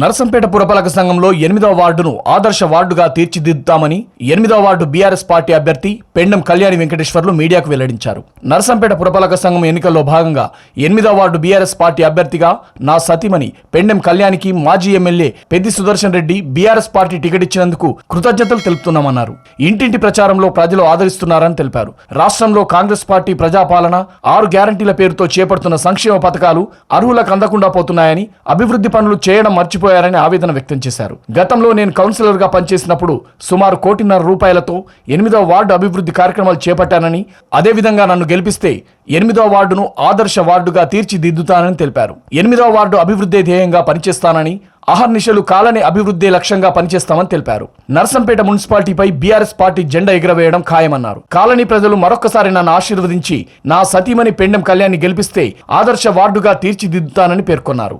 నరసంపేట పురపాలక సంఘంలో ఎనిమిదవ వార్డును ఆదర్శ వార్డుగా తీర్చిదిద్దుతామని ఎనిమిదవ వార్డు బీఆర్ఎస్ పార్టీ అభ్యర్థి పెండం కళ్యాణి వెంకటేశ్వర్లు మీడియాకు వెల్లడించారు. నరసంపేట పురపాలక సంఘం ఎన్నికల్లో భాగంగా ఎనిమిదవ వార్డు బీఆర్ఎస్ పార్టీ అభ్యర్థిగా నా సతీమణి పెండెం కళ్యాణికి మాజీ MLA Peddi Sudarshan Reddy BRS party ticket ఇచ్చినందుకు కృతజ్ఞతలు తెలుపుతున్నామన్నారు. ఇంటింటి ప్రచారంలో ప్రజలు ఆదరిస్తున్నారని తెలిపారు. రాష్ట్రంలో కాంగ్రెస్ పార్టీ ప్రజాపాలన ఆరు గ్యారంటీల పేరుతో చేపడుతున్న సంక్షేమ పథకాలు అర్హులకు అందకుండా పోతున్నాయని అభివృద్ధి పనులు చేయడం మర్చిపోయారని ఆవేదన వ్యక్తం చేశారు. గతంలో నేను కౌన్సిలర్గా పనిచేసినప్పుడు సుమారు కోటిన్నర రూపాయలతో ఎనిమిదో వార్డు అభివృద్ధి కార్యక్రమాలు చేపట్టానని అదేవిధంగా నన్ను గెలిపిస్తే ఎనిమిదో వార్డును ఆదర్శ వార్డుగా తీర్చిదిద్దుతానని తెలిపారు. ఎనిమిదో వార్డు అభివృద్ధి ధ్యేయంగా పనిచేస్తానని అహర్నిశలు కాలనీ అభివృద్ధి లక్ష్యంగా పనిచేస్తామని తెలిపారు. నర్సంపేట మున్సిపాలిటీపై బీఆర్ఎస్ పార్టీ జెండా ఎగురవేయడం ఖాయమన్నారు. కాలనీ ప్రజలు మరొకసారి నన్ను ఆశీర్వదించి నా సతీమణి పెండెం కళ్యాణ్ని గెలిపిస్తే ఆదర్శ వార్డుగా తీర్చిదిద్దుతానని పేర్కొన్నారు.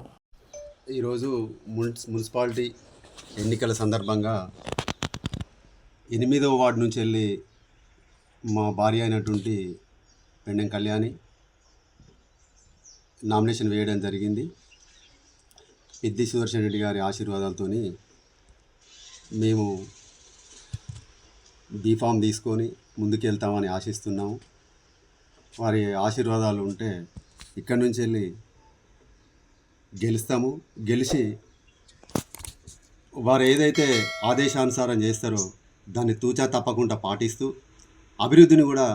ఈరోజు మున్సి మున్సిపాలిటీ ఎన్నికల సందర్భంగా ఎనిమిదవ వార్డు నుంచి వెళ్ళి మా భార్య అయినటువంటి పెండెం కళ్యాణి నామినేషన్ వేయడం జరిగింది. పెద్ది సుదర్శన్ రెడ్డి గారి ఆశీర్వాదాలతో మేము బీఫామ్ తీసుకొని ముందుకెళ్తామని ఆశిస్తున్నాము. వారి ఆశీర్వాదాలు ఉంటే ఇక్కడి నుంచి వెళ్ళి గెలుస్తాము. గెలిచి వారు ఏదైతే ఆదేశానుసారం చేస్తారో దాన్ని తూచా తప్పకుండా పాటిస్తూ అభివృద్ధిని కూడా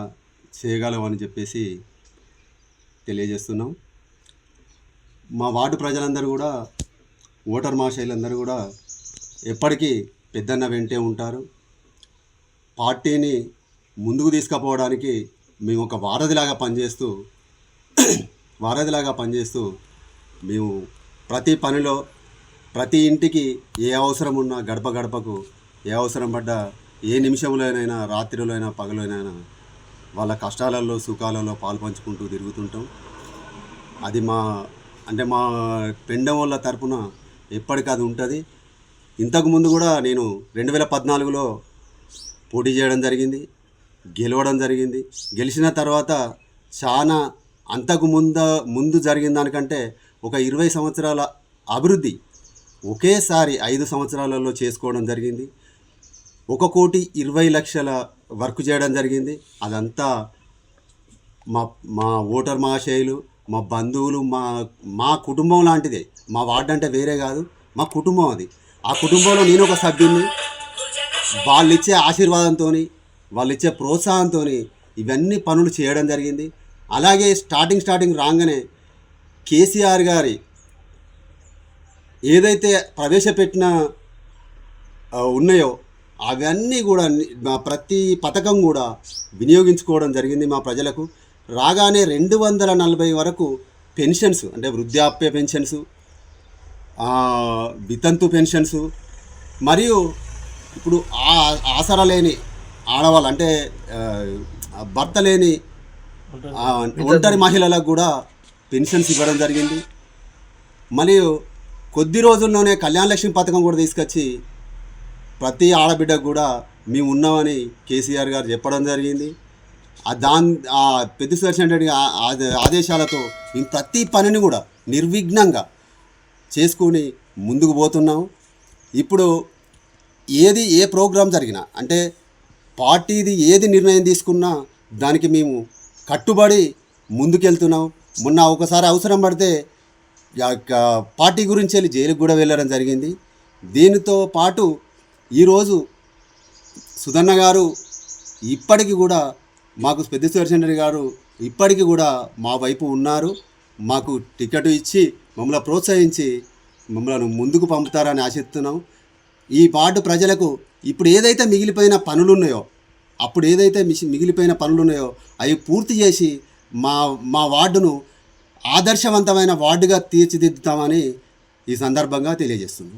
చేయగలమని చెప్పేసి తెలియజేస్తున్నాం. మా వార్డు ప్రజలందరూ కూడా ఓటర్ మహాశైలందరూ కూడా ఎప్పటికీ పెద్దన్న వెంటే ఉంటారు. పార్టీని ముందుకు తీసుకుపోవడానికి మేము ఒక వారధిలాగా పనిచేస్తూ వారధిలాగా పనిచేస్తూ మేము ప్రతి పనిలో ప్రతి ఇంటికి ఏ అవసరం ఉన్నా గడప గడపకు ఏ అవసరం పడ్డా ఏ నిమిషంలోనైనా రాత్రిలోనైనా పగలోనైనా వాళ్ళ కష్టాలలో సుఖాలలో పాల్పంచుకుంటూ తిరుగుతుంటాం. అది మా అంటే మా పెండం వాళ్ళ తరపున ఎప్పటికది ఉంటుంది. ఇంతకుముందు కూడా నేను రెండు వేల పద్నాలుగులో పోటీ చేయడం జరిగింది గెలవడం జరిగింది. గెలిచిన తర్వాత చాలా అంతకు ముంద ముందు జరిగిన దానికంటే ఒక ఇరవై సంవత్సరాల అభివృద్ధి ఒకేసారి ఐదు సంవత్సరాలలో చేసుకోవడం జరిగింది. ఒక కోటి ఇరవై లక్షల వర్క్ చేయడం జరిగింది. అదంతా మా మా ఓటర్ మహాశయులు మా బంధువులు మా మా కుటుంబం లాంటిదే. మా వార్డు అంటే వేరే కాదు మా కుటుంబం అది. ఆ కుటుంబంలో నేను ఒక సభ్యుని వాళ్ళు ఇచ్చే ఆశీర్వాదంతో వాళ్ళు ఇచ్చే ప్రోత్సాహంతో ఇవన్నీ పనులు చేయడం జరిగింది. అలాగే స్టార్టింగ్ స్టార్టింగ్ రాగానే కేసీఆర్ గారి ఏదైతే ప్రవేశపెట్టిన ఉన్నాయో అవన్నీ కూడా మా ప్రతి పథకం కూడా వినియోగించుకోవడం జరిగింది మా ప్రజలకు. రాగానే రెండు వందల నలభై వరకు పెన్షన్స్ అంటే వృద్ధాప్య పెన్షన్స్ వితంతు పెన్షన్స్ మరియు ఇప్పుడు ఆ ఆసరా లేని ఆడవాళ్ళు అంటే భర్త లేని ఒంటరి మహిళలకు కూడా పెన్షన్స్ ఇవ్వడం జరిగింది. మరియు కొద్ది రోజుల్లోనే కళ్యాణ లక్ష్మి పథకం కూడా తీసుకొచ్చి ప్రతి ఆడబిడ్డకు కూడా మేము ఉన్నామని కేసీఆర్ గారు చెప్పడం జరిగింది. ఆ దాని ఆ పెద్ద సుదర్శన్ రెడ్డి ఆదేశాలతో మేము ప్రతి పనిని కూడా నిర్విఘ్నంగా చేసుకుని ముందుకు పోతున్నాం. ఇప్పుడు ఏది ఏ ప్రోగ్రాం జరిగినా అంటే పార్టీది ఏది నిర్ణయం తీసుకున్నా దానికి మేము కట్టుబడి ముందుకెళ్తున్నాం. మొన్న ఒకసారి అవసరం పడితే యొక్క పార్టీ గురించి వెళ్ళి జైలుకు కూడా వెళ్ళడం జరిగింది. దీనితో పాటు ఈరోజు సుధన్న గారు ఇప్పటికి కూడా మాకు పెద్ద సుదర్శన్ గారు ఇప్పటికీ కూడా మా వైపు ఉన్నారు. మాకు టికెట్ ఇచ్చి మమ్మల్ని ప్రోత్సహించి మమ్మల్ని ముందుకు పంపుతారని ఆశిస్తున్నాం. ఈ వార్డు ప్రజలకు ఇప్పుడు ఏదైతే మిగిలిపోయిన పనులు ఉన్నాయో అప్పుడు ఏదైతే మిగిలిపోయిన పనులు ఉన్నాయో అవి పూర్తి చేసి మా మా వార్డును ఆదర్శవంతమైన వార్డుగా తీర్చిదిద్దుతామని ఈ సందర్భంగా తెలియజేస్తుంది